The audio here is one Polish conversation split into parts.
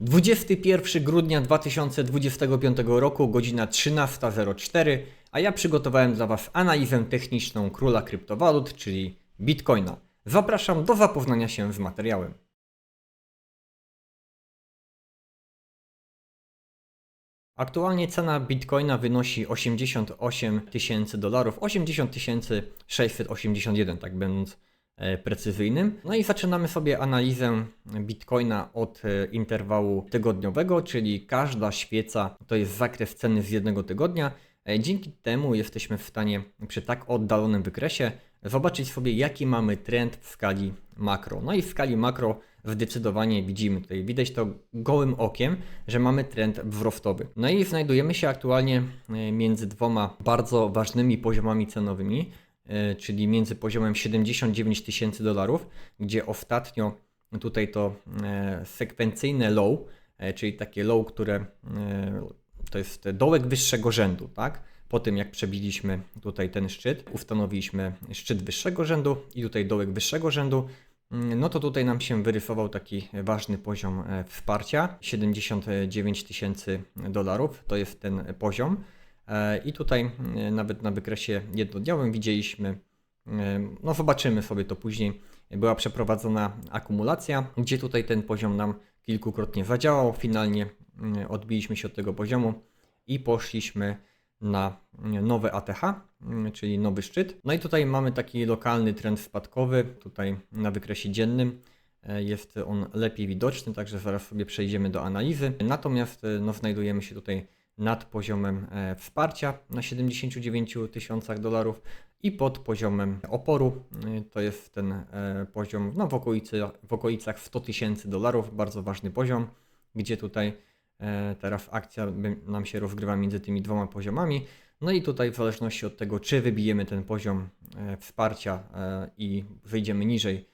21 grudnia 2025 roku, godzina 13.04, a ja przygotowałem dla Was analizę techniczną króla kryptowalut, czyli Bitcoina. Zapraszam do zapoznania się z materiałem. Aktualnie cena Bitcoina wynosi 88 tysięcy dolarów, 80 681, tak będąc precyzyjnym. No i zaczynamy sobie analizę Bitcoina od e, interwału tygodniowego, czyli każda świeca to jest zakres ceny z jednego tygodnia. E, Dzięki temu jesteśmy w stanie przy tak oddalonym wykresie zobaczyć sobie, jaki mamy trend w skali makro. No i w skali makro zdecydowanie widzimy tutaj, widać to gołym okiem, że mamy trend wzrostowy. No i znajdujemy się aktualnie e, między dwoma bardzo ważnymi poziomami cenowymi, e, czyli między poziomem 79 tysięcy dolarów, gdzie ostatnio tutaj to e, sekwencyjne low, e, czyli takie low, które to jest dołek wyższego rzędu, tak? Po tym jak przebiliśmy tutaj ten szczyt, ustanowiliśmy szczyt wyższego rzędu i tutaj dołek wyższego rzędu, no to tutaj nam się wyrysował taki ważny poziom wsparcia 79 tysięcy dolarów. To jest ten poziom. E, I tutaj e, nawet na wykresie jednodniowym widzieliśmy, e, no zobaczymy sobie to później, była przeprowadzona akumulacja, gdzie tutaj ten poziom nam kilkukrotnie zadziałał. Finalnie odbiliśmy się od tego poziomu i poszliśmy na nowe ATH, czyli nowy szczyt. No i tutaj mamy taki lokalny trend spadkowy, tutaj na wykresie dziennym. Jest on lepiej widoczny, także zaraz sobie przejdziemy do analizy. Natomiast no, znajdujemy się tutaj nad poziomem e, wsparcia na 79 tysiącach dolarów i pod poziomem oporu. E, To jest ten e, poziom no, w, okolicy, w okolicach 100 tysięcy dolarów, bardzo ważny poziom, gdzie tutaj teraz akcja nam się rozgrywa między tymi dwoma poziomami. No i tutaj w zależności od tego, czy wybijemy ten poziom wsparcia i wyjdziemy niżej,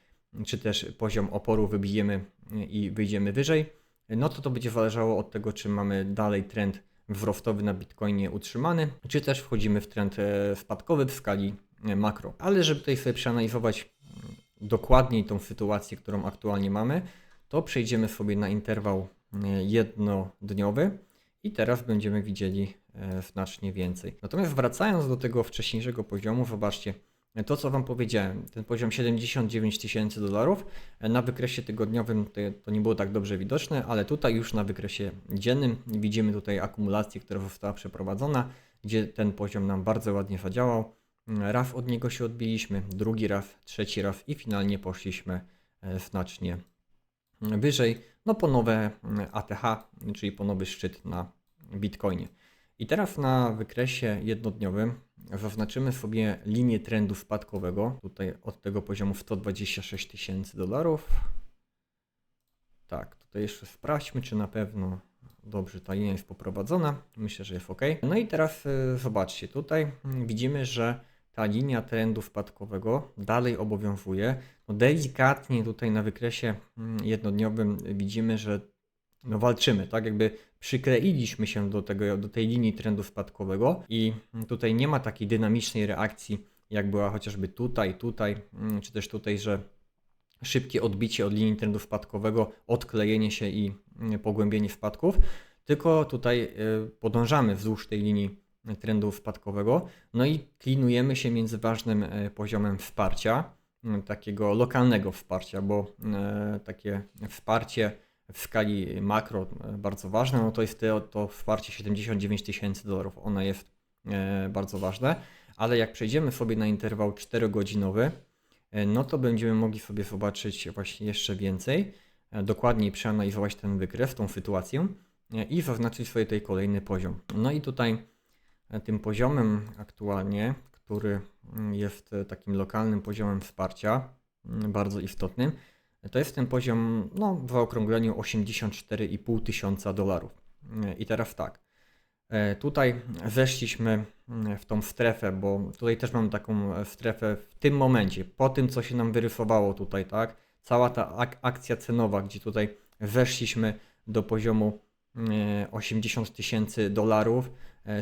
czy też poziom oporu wybijemy i wyjdziemy wyżej, no to to będzie zależało od tego, czy mamy dalej trend wzrostowy na Bitcoinie utrzymany, czy też wchodzimy w trend e, spadkowy w skali e, makro. Ale żeby tutaj sobie przeanalizować mm, dokładniej tą sytuację, którą aktualnie mamy, to przejdziemy sobie na interwał e, jednodniowy i teraz będziemy widzieli e, znacznie więcej. Natomiast wracając do tego wcześniejszego poziomu, zobaczcie, e, to co Wam powiedziałem, ten poziom 79 tysięcy dolarów, e, na wykresie tygodniowym to, nie było tak dobrze widoczne, ale tutaj już na wykresie dziennym widzimy tutaj akumulację, która została przeprowadzona, gdzie ten poziom nam bardzo ładnie zadziałał. Mm, Raz od niego się odbiliśmy, drugi raz, trzeci raz i finalnie poszliśmy e, znacznie wyżej, no po nowe mm, ATH, czyli po nowy szczyt na Bitcoinie. I teraz na wykresie jednodniowym zaznaczymy sobie linię trendu spadkowego, tutaj od tego poziomu 126 tysięcy dolarów. Tak, tutaj jeszcze sprawdźmy, czy na pewno dobrze ta linia jest poprowadzona. Myślę, że jest ok. No i teraz y, zobaczcie, tutaj widzimy, że ta linia trendu spadkowego dalej obowiązuje. No delikatnie tutaj na wykresie mm, jednodniowym widzimy, że no walczymy, tak jakby przykleiliśmy się do, tego, do tej linii trendu spadkowego i tutaj nie ma takiej dynamicznej reakcji, jak była chociażby tutaj, tutaj, mm, czy też tutaj, że szybkie odbicie od linii trendu spadkowego, odklejenie się i mm, pogłębienie spadków, tylko tutaj y, podążamy wzdłuż tej linii trendu spadkowego, no i klinujemy się między ważnym e, poziomem wsparcia, m, takiego lokalnego wsparcia, bo e, takie wsparcie w skali makro bardzo ważne, no to jest to, to wsparcie 79 tysięcy dolarów, ono jest e, bardzo ważne, ale jak przejdziemy sobie na interwał 4-godzinowy, e, no to będziemy mogli sobie zobaczyć właśnie jeszcze więcej, e, dokładniej przeanalizować ten wykres, tą sytuację i zaznaczyć sobie tutaj kolejny poziom. No i tutaj tym poziomem aktualnie, który mm, jest takim lokalnym poziomem wsparcia, mm, bardzo istotnym, to jest ten poziom, no, w zaokrągleniu 84,5 tysiąca dolarów. E, I teraz tak, e, tutaj weszliśmy mm, w tą strefę, bo tutaj też mam taką e, strefę w tym momencie, po tym co się nam wyrysowało tutaj, tak, cała ta ak- akcja cenowa, gdzie tutaj weszliśmy do poziomu e, 80 tysięcy dolarów,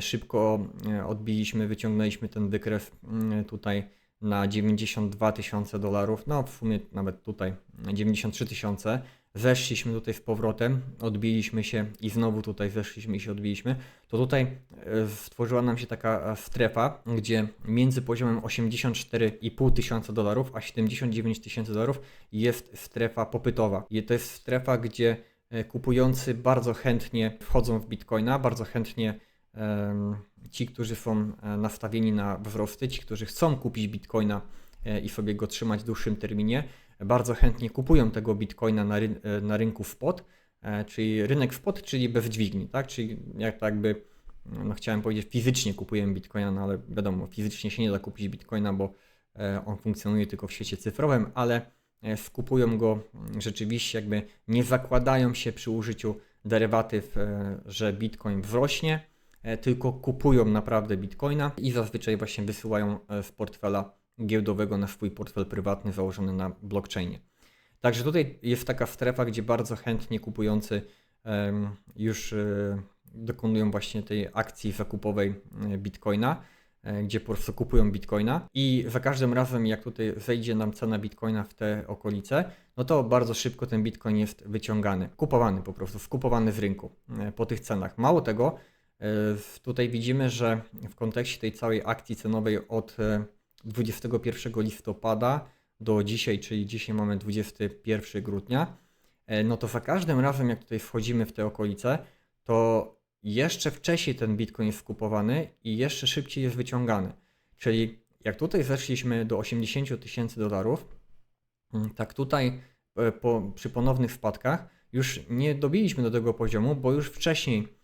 szybko odbiliśmy, wyciągnęliśmy ten wykres mm, tutaj na 92 tysiące dolarów, no w sumie nawet tutaj 93 tysiące, weszliśmy tutaj z powrotem, odbiliśmy się i znowu tutaj weszliśmy i się odbiliśmy, to tutaj e, stworzyła nam się taka e, strefa, gdzie między poziomem 84,5 tysiąca dolarów a 79 tysięcy dolarów jest strefa popytowa. I to jest strefa, gdzie e, kupujący bardzo chętnie wchodzą w bitcoina, bardzo chętnie ci, którzy są e, nastawieni na wzrosty, ci, którzy chcą kupić bitcoina e, i sobie go trzymać w dłuższym terminie, bardzo chętnie kupują tego bitcoina na, ryn- e, na rynku spot, czyli rynek spot, czyli bez dźwigni, tak? Czyli jak tak jakby, no chciałem powiedzieć fizycznie kupujemy bitcoina, no ale wiadomo, fizycznie się nie da kupić bitcoina, bo on funkcjonuje tylko w świecie cyfrowym, ale skupują go mm, rzeczywiście jakby nie zakładają się przy użyciu derywatyw, że bitcoin wzrośnie, tylko kupują naprawdę bitcoina i zazwyczaj właśnie wysyłają e, z portfela giełdowego na swój portfel prywatny założony na blockchainie. Także tutaj jest taka strefa, gdzie bardzo chętnie kupujący już e, dokonują właśnie tej akcji zakupowej e, bitcoina, e, gdzie po prostu kupują bitcoina i za każdym razem jak tutaj wejdzie nam cena bitcoina w te okolice, no to bardzo szybko ten bitcoin jest wyciągany, kupowany po prostu, skupowany z rynku e, po tych cenach. Mało tego, e, tutaj widzimy, że w kontekście tej całej akcji cenowej od e, 21 listopada do dzisiaj, czyli dzisiaj mamy 21 grudnia, e, no to za każdym razem, jak tutaj wchodzimy w te okolice, to jeszcze wcześniej ten bitcoin jest skupowany i jeszcze szybciej jest wyciągany. Czyli jak tutaj zeszliśmy do 80 tysięcy dolarów, mm, tak tutaj e, po, przy ponownych spadkach już nie dobiliśmy do tego poziomu, bo już wcześniej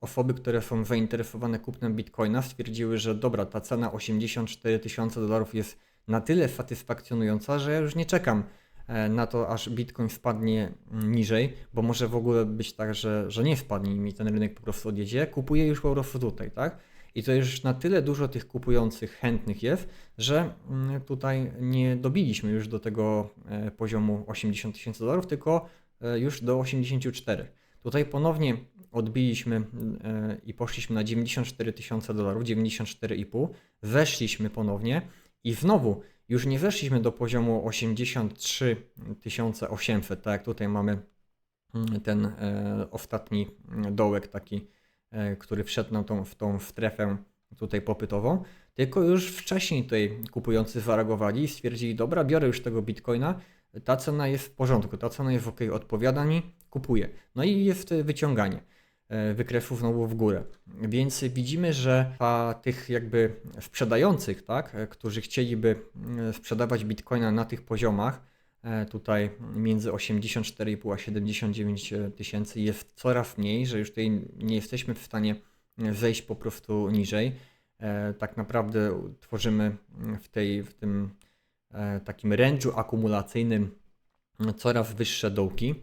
osoby, które są zainteresowane kupnem bitcoina stwierdziły, że dobra, ta cena 84 tysiące dolarów jest na tyle satysfakcjonująca, że ja już nie czekam e, na to, aż bitcoin spadnie niżej, bo może w ogóle być tak, że, że nie spadnie i mi ten rynek po prostu odjedzie. Kupuję już po prostu tutaj, tak? I to już na tyle dużo tych kupujących chętnych jest, że mm, tutaj nie dobiliśmy już do tego e, poziomu 80 tysięcy dolarów, tylko e, już do 84. Tutaj ponownie odbiliśmy e, i poszliśmy na 94 tysiące dolarów, 94,5, weszliśmy ponownie i znowu już nie weszliśmy do poziomu 83 800, tak? Jak tutaj mamy mm, ten e, ostatni dołek taki, e, który wszedł na tą, w tą strefę tutaj popytową, tylko już wcześniej tutaj kupujący zareagowali i stwierdzili, dobra, biorę już tego bitcoina, ta cena jest w porządku, ta cena jest ok, odpowiada mi, kupuję. No i jest wyciąganie wykresów znowu w górę. Więc widzimy, że a tych jakby sprzedających, tak, e, którzy chcieliby mm, sprzedawać bitcoina na tych poziomach, e, tutaj między 84,5 a 79 tysięcy jest coraz mniej, że już tutaj nie jesteśmy w stanie e, zejść po prostu niżej. E, Tak naprawdę tworzymy w, tej, w tym e, takim range'u akumulacyjnym coraz wyższe dołki.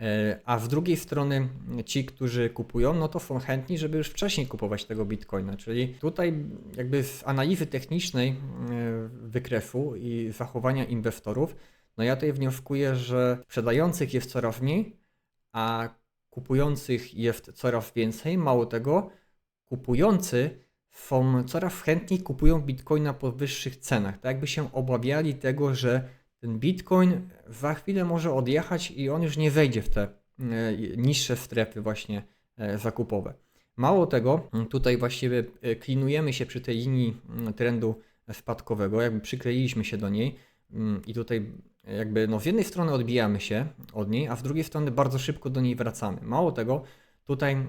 E, A z drugiej strony ci, którzy kupują, no to są chętni, żeby już wcześniej kupować tego bitcoina. Czyli tutaj jakby z analizy technicznej e, wykresu i zachowania inwestorów, no ja tutaj wnioskuję, że sprzedających jest coraz mniej, a kupujących jest coraz więcej. Mało tego, kupujący są coraz chętniej kupują bitcoina po wyższych cenach. Tak jakby się obawiali tego, że ten bitcoin za chwilę może odjechać i on już nie wejdzie w te e, niższe strefy właśnie e, zakupowe. Mało tego, tutaj właściwie e, klinujemy się przy tej linii m, trendu spadkowego, jakby przykleiliśmy się do niej m, i tutaj jakby no z jednej strony odbijamy się od niej, a z drugiej strony bardzo szybko do niej wracamy. Mało tego, Tutaj e,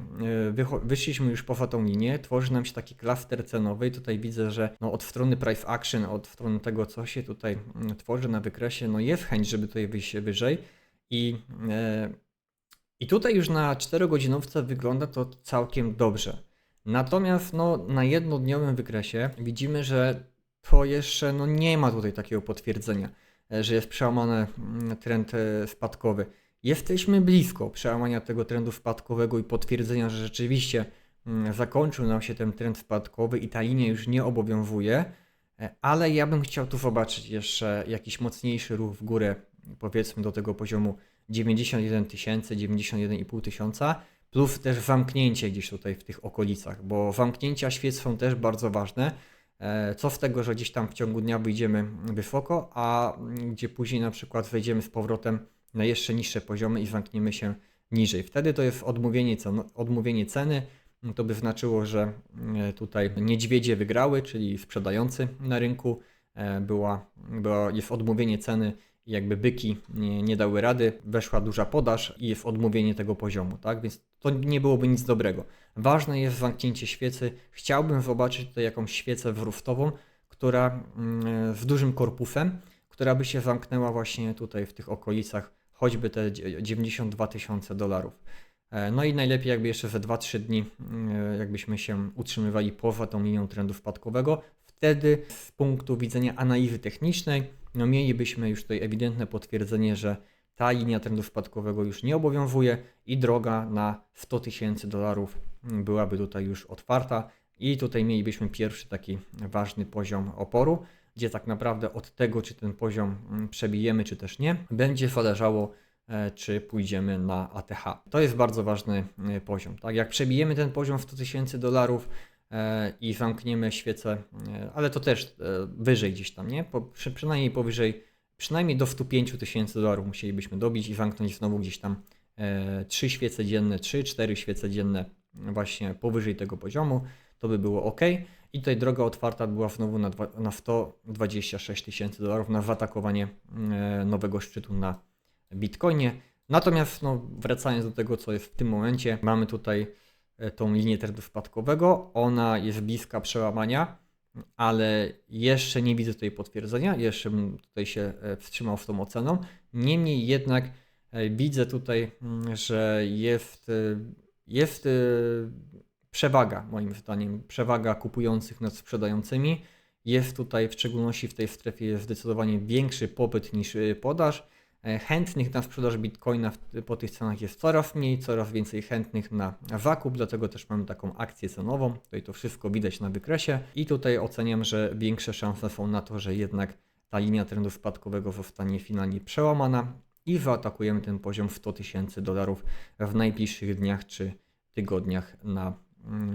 wyszliśmy już poza tą linię, tworzy nam się taki klaster cenowy i tutaj widzę, że no od strony price action, od strony tego, co się tutaj mm, tworzy na wykresie, no jest chęć, żeby tutaj wyjść wyżej i, e, i tutaj już na 4-godzinówce wygląda to całkiem dobrze. Natomiast no, na jednodniowym wykresie widzimy, że to jeszcze no, nie ma tutaj takiego potwierdzenia, e, że jest przełamany mm, trend spadkowy. Jesteśmy blisko przełamania tego trendu spadkowego i potwierdzenia, że rzeczywiście mm, zakończył nam się ten trend spadkowy i ta linia już nie obowiązuje, e, ale ja bym chciał tu zobaczyć jeszcze jakiś mocniejszy ruch w górę, powiedzmy do tego poziomu 91 tysięcy, 91,5 tysiąca, plus też zamknięcie gdzieś tutaj w tych okolicach, bo zamknięcia świec są też bardzo ważne. E, Co z tego, że gdzieś tam w ciągu dnia wyjdziemy wysoko, a mm, gdzie później na przykład wejdziemy z powrotem na jeszcze niższe poziomy i zamkniemy się niżej. Wtedy to jest odmówienie, cen, odmówienie ceny. To by znaczyło, że e, tutaj niedźwiedzie wygrały, czyli sprzedający na rynku. E, Była, była, jest odmówienie ceny jakby byki nie, nie dały rady, weszła duża podaż i jest odmówienie tego poziomu, tak? Więc to nie byłoby nic dobrego. Ważne jest zamknięcie świecy. Chciałbym zobaczyć tutaj jakąś świecę wróżtową, która mm, z dużym korpusem, która by się zamknęła właśnie tutaj w tych okolicach, choćby te dzie- 92 tysiące dolarów. E, No i najlepiej jakby jeszcze ze 2-3 dni, mm, jakbyśmy się utrzymywali poza tą linią trendu spadkowego. Wtedy z punktu widzenia analizy technicznej, no mielibyśmy już tutaj ewidentne potwierdzenie, że ta linia trendu spadkowego już nie obowiązuje i droga na 100 tysięcy dolarów mm, byłaby tutaj już otwarta i tutaj mielibyśmy pierwszy taki ważny poziom oporu, gdzie tak naprawdę od tego, czy ten poziom mm, przebijemy, czy też nie, będzie zależało, e, czy pójdziemy na ATH. To jest bardzo ważny e, poziom. Tak? Jak przebijemy ten poziom w 100 tysięcy dolarów e, i zamkniemy świecę, ale to też wyżej gdzieś tam, nie? Po, przy, przynajmniej powyżej, przynajmniej do 105 tysięcy dolarów musielibyśmy dobić i zamknąć znowu gdzieś tam 3 świece dzienne, 3-4 świece dzienne właśnie powyżej tego poziomu, to by było ok. I tutaj droga otwarta była znowu na, dwa, na 126 tysięcy dolarów na zaatakowanie e, nowego szczytu na Bitcoinie. Natomiast no, wracając do tego, co jest w tym momencie, mamy tutaj e, tą linię trendu spadkowego. Ona jest bliska przełamania, ale jeszcze nie widzę tutaj potwierdzenia. Jeszcze bym tutaj się e, wstrzymał z tą oceną. Niemniej jednak widzę tutaj, mm, że jest, jest przewaga, moim zdaniem, przewaga kupujących nad sprzedającymi. Jest tutaj, w szczególności w tej strefie, jest zdecydowanie większy popyt niż y, podaż. E, Chętnych na sprzedaż bitcoina po tych cenach jest coraz mniej, coraz więcej chętnych na zakup, dlatego też mamy taką akcję cenową. Tutaj to wszystko widać na wykresie i tutaj oceniam, że większe szanse są na to, że jednak ta linia trendu spadkowego zostanie finalnie przełamana i zaatakujemy ten poziom w 100 tysięcy dolarów w najbliższych dniach czy tygodniach na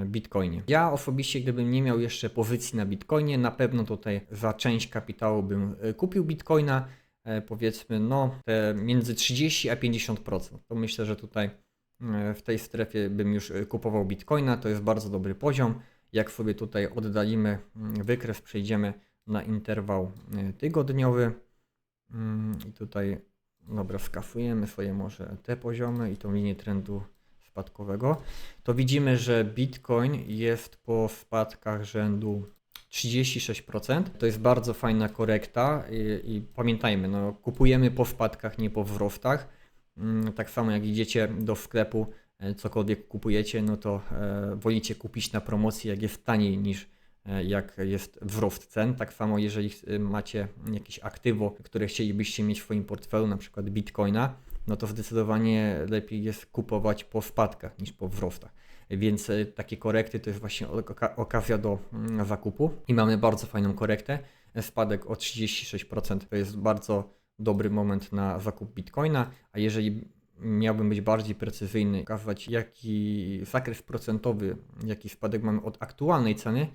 Bitcoinie. Ja osobiście, gdybym nie miał jeszcze pozycji na Bitcoinie, na pewno tutaj za część kapitału bym e, kupił Bitcoina, e, powiedzmy, no te między 30 a 50%. To myślę, że tutaj e, w tej strefie bym już kupował Bitcoina, to jest bardzo dobry poziom. Jak sobie tutaj oddalimy mm, wykres, przejdziemy na interwał tygodniowy Mm, i tutaj, dobra, skafujemy sobie może te poziomy i tą linię trendu to widzimy, że Bitcoin jest po spadkach rzędu 36%. To jest bardzo fajna korekta i, i pamiętajmy, no, kupujemy po spadkach, nie po wzrostach. Mm, Tak samo jak idziecie do sklepu, e, cokolwiek kupujecie, no to e, wolicie kupić na promocji, jak jest taniej niż e, jak jest wzrost cen. Tak samo jeżeli macie jakieś aktywo, które chcielibyście mieć w swoim portfelu, na przykład Bitcoina, no to zdecydowanie lepiej jest kupować po spadkach niż po wzrostach. Więc e, takie korekty to jest właśnie oka- okazja do mm, zakupu i mamy bardzo fajną korektę. Spadek o 36% to jest bardzo dobry moment na zakup Bitcoina, a jeżeli miałbym być bardziej precyzyjny, pokazać jaki zakres procentowy, jaki spadek mamy od aktualnej ceny,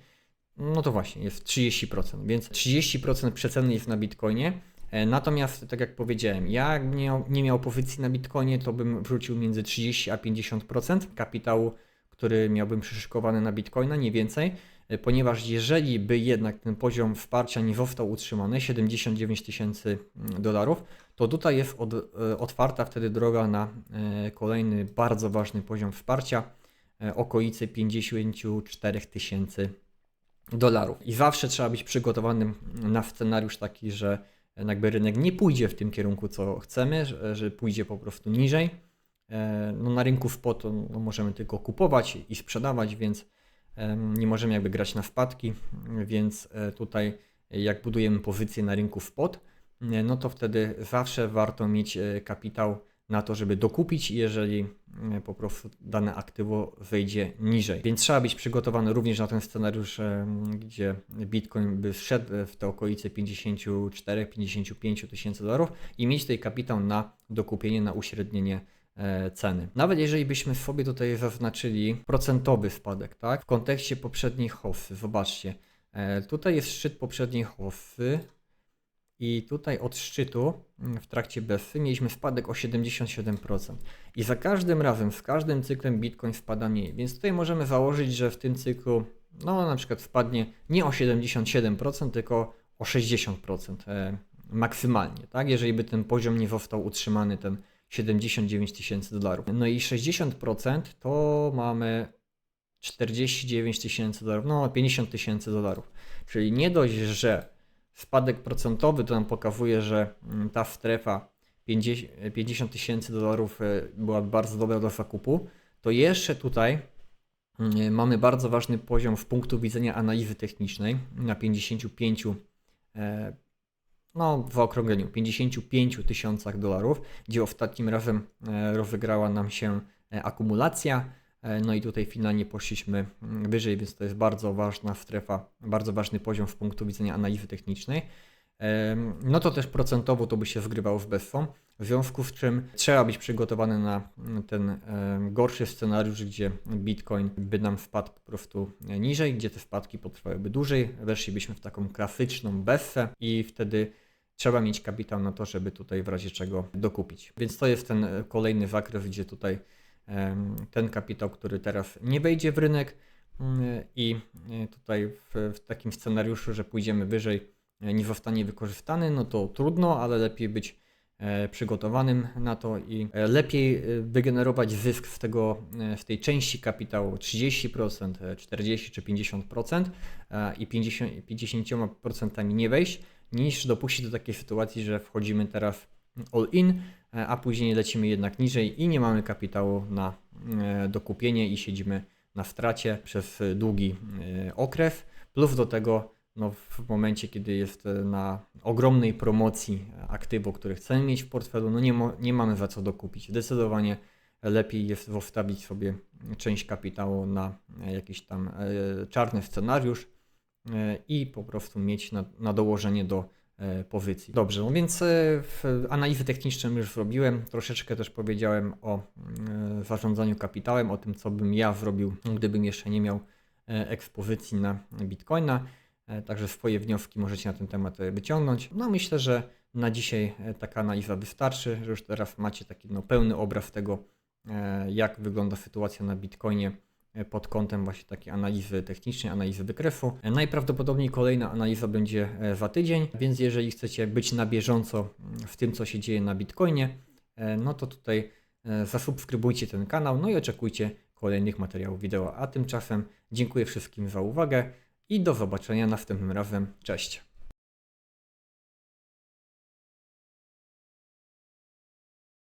no to właśnie jest 30%, więc 30% przeceny jest na Bitcoinie. E, Natomiast, tak jak powiedziałem, ja jakbym nie nie miał pozycji na Bitcoinie, to bym wrzucił między 30 a 50% kapitału, który miałbym przyszykowany na Bitcoina, nie więcej, e, ponieważ jeżeli by jednak ten poziom wsparcia nie został utrzymany, 79 tysięcy mm, dolarów, to tutaj jest od, e, otwarta wtedy droga na kolejny bardzo ważny poziom wsparcia, okolicy 54 tysięcy dolarów. I zawsze trzeba być przygotowanym na scenariusz taki, że jakby rynek nie pójdzie w tym kierunku, co chcemy, że, pójdzie po prostu niżej. E, No na rynku spot no, możemy tylko kupować i sprzedawać, więc nie możemy jakby grać na wpadki, więc e, tutaj jak budujemy pozycję na rynku spot, e, no to wtedy zawsze warto mieć kapitał na to, żeby dokupić, jeżeli e, po prostu dane aktywo wejdzie niżej. Więc trzeba być przygotowany również na ten scenariusz, em, gdzie Bitcoin by wszedł w te okolice 54-55 tysięcy dolarów i mieć tutaj kapitał na dokupienie, na uśrednienie e, ceny. Nawet jeżeli byśmy sobie tutaj zaznaczyli procentowy spadek, tak? W kontekście poprzedniej hossy, zobaczcie, e, tutaj jest szczyt poprzedniej hossy I tutaj od szczytu mm, w trakcie BESY mieliśmy spadek o 77%. I za każdym razem, z każdym cyklem Bitcoin spada mniej. Więc tutaj możemy założyć, że w tym cyklu, no na przykład spadnie nie o 77%, tylko o 60% e, maksymalnie, tak? Jeżeli by ten poziom nie został utrzymany, ten 79 tysięcy dolarów. No i 60% to mamy 49 tysięcy dolarów, no 50 tysięcy dolarów. Czyli nie dość, że spadek procentowy to nam pokazuje, że mm, ta strefa 50 tysięcy dolarów e, była bardzo dobra do zakupu, to jeszcze tutaj mm, mamy bardzo ważny poziom z punktu widzenia analizy technicznej na 55 e, no w okrągleniu 55 tysiącach dolarów, gdzie ostatnim razem e, rozegrała nam się akumulacja. E, No i tutaj finalnie poszliśmy mm, wyżej, więc to jest bardzo ważna strefa, bardzo ważny poziom z punktu widzenia analizy technicznej. E, No to też procentowo to by się zgrywało z BESFą, w związku z czym trzeba być przygotowany na mm, ten e, gorszy scenariusz, gdzie Bitcoin by nam wpadł po prostu niżej, gdzie te spadki potrwałyby dłużej, weszlibyśmy w taką klasyczną BESFę i wtedy trzeba mieć kapitał na to, żeby tutaj w razie czego dokupić. Więc to jest ten kolejny zakres, gdzie tutaj ten kapitał, który teraz nie wejdzie w rynek mm, i e, tutaj w, w takim scenariuszu, że pójdziemy wyżej, e, nie zostanie wykorzystany, no to trudno, ale lepiej być e, przygotowanym na to i lepiej wygenerować zysk z, tego, z tej części kapitału 30%, 40 czy 50% i 50%, 50% nie wejść, niż dopuścić do takiej sytuacji, że wchodzimy teraz all in, E, a później lecimy jednak niżej i nie mamy kapitału na e, dokupienie i siedzimy na stracie przez długi e, okres. Plus do tego no, w momencie, kiedy jest na ogromnej promocji aktywu, które chcemy mieć w portfelu, no nie, nie mamy za co dokupić. Zdecydowanie lepiej jest zostawić sobie część kapitału na jakiś tam czarny scenariusz i po prostu mieć na, na dołożenie do pozycji. Dobrze, no więc e, analizy technicznej już zrobiłem, troszeczkę też powiedziałem o e, zarządzaniu kapitałem, o tym, co bym ja zrobił, gdybym jeszcze nie miał ekspozycji na Bitcoina. Także swoje wnioski możecie na ten temat wyciągnąć. No myślę, że na dzisiaj taka analiza wystarczy, że już teraz macie taki no, pełny obraz tego, jak wygląda sytuacja na Bitcoinie pod kątem właśnie takiej analizy technicznej, analizy wykresu. Najprawdopodobniej kolejna analiza będzie e, za tydzień, więc jeżeli chcecie być na bieżąco w tym, co się dzieje na Bitcoinie, e, no to tutaj e, zasubskrybujcie ten kanał, no i oczekujcie kolejnych materiałów wideo. A tymczasem dziękuję wszystkim za uwagę i do zobaczenia następnym razem. Cześć!